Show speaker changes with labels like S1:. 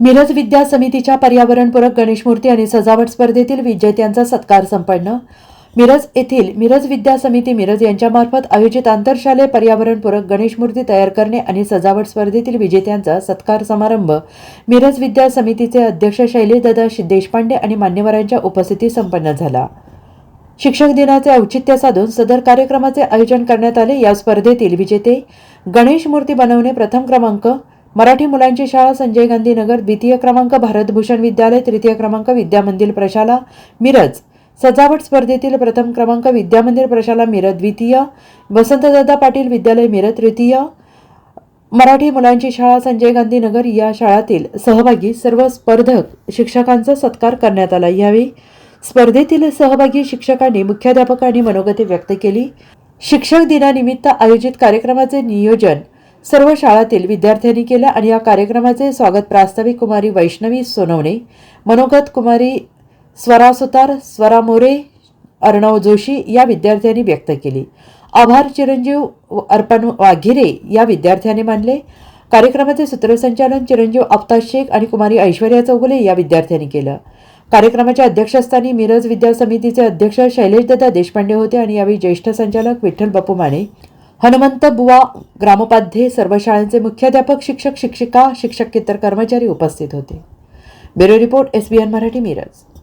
S1: मिरज विद्या समितीच्या पर्यावरणपूरक गणेशमूर्ती आणि सजावट स्पर्धेतील विजेत्यांचा सत्कार संपन्न. मिरज येथील मिरज विद्या समिती मिरज यांच्यामार्फत आयोजित आंतरशालेय पर्यावरणपूरक गणेशमूर्ती तयार करणे आणि सजावट स्पर्धेतील विजेत्यांचा सत्कार समारंभ मिरज विद्या समितीचे अध्यक्ष शैलेशदादा देशपांडे आणि मान्यवरांच्या उपस्थितीत संपन्न झाला. शिक्षक दिनाचे औचित्य साधून सदर कार्यक्रमाचे आयोजन करण्यात आले. या स्पर्धेतील विजेते गणेश मूर्ती बनवणे प्रथम क्रमांक मराठी मुलांची शाळा संजय गांधी नगर द्वितीय क्रमांक भारतभूषण विद्यालय तृतीय क्रमांक विद्यामंदिर प्रशाला मिरज. सजावट स्पर्धेतील प्रथम क्रमांक विद्यामंदिर प्रशाला मिरज द्वितीय. वसंतदादा पाटील विद्यालय मिरज तृतीय. मराठी मुलांची शाळा संजय गांधी नगर या शाळातील सहभागी सर्व स्पर्धक शिक्षकांचा सत्कार करण्यात आला. यावेळी स्पर्धेतील सहभागी शिक्षकांनी मुख्याध्यापकांनी मनोगते व्यक्त केली. शिक्षक दिनानिमित्त आयोजित कार्यक्रमाचे नियोजन सर्व शाळातील विद्यार्थ्यांनी केलं आणि या कार्यक्रमाचे स्वागत प्रास्ताविक कुमारी वैष्णवी सोनवणे मनोगत कुमारी स्वरा सुतार स्वरा मोरे अर्णव जोशी या विद्यार्थ्यांनी व्यक्त केली. आभार चिरंजीव अर्पण वाघिरे या विद्यार्थ्याने मानले. कार्यक्रमाचे सूत्रसंचालन चिरंजीव अफ्ताब शेख आणि कुमारी ऐश्वर्या चौगुले या विद्यार्थ्यांनी केलं. कार्यक्रमाच्या अध्यक्षस्थानी मिरज विद्या समितीचे अध्यक्ष शैलेशदादा देशपांडे होते आणि यावेळी ज्येष्ठ संचालक विठ्ठल बापू माने. हनुमंत बुवा ग्रामोपाध्ये सर्व शाळांचे मुख्याध्यापक शिक्षक शिक्षिका शिक्षकेतर कर्मचारी उपस्थित होते. Bureau report SBN Marathi Miraj.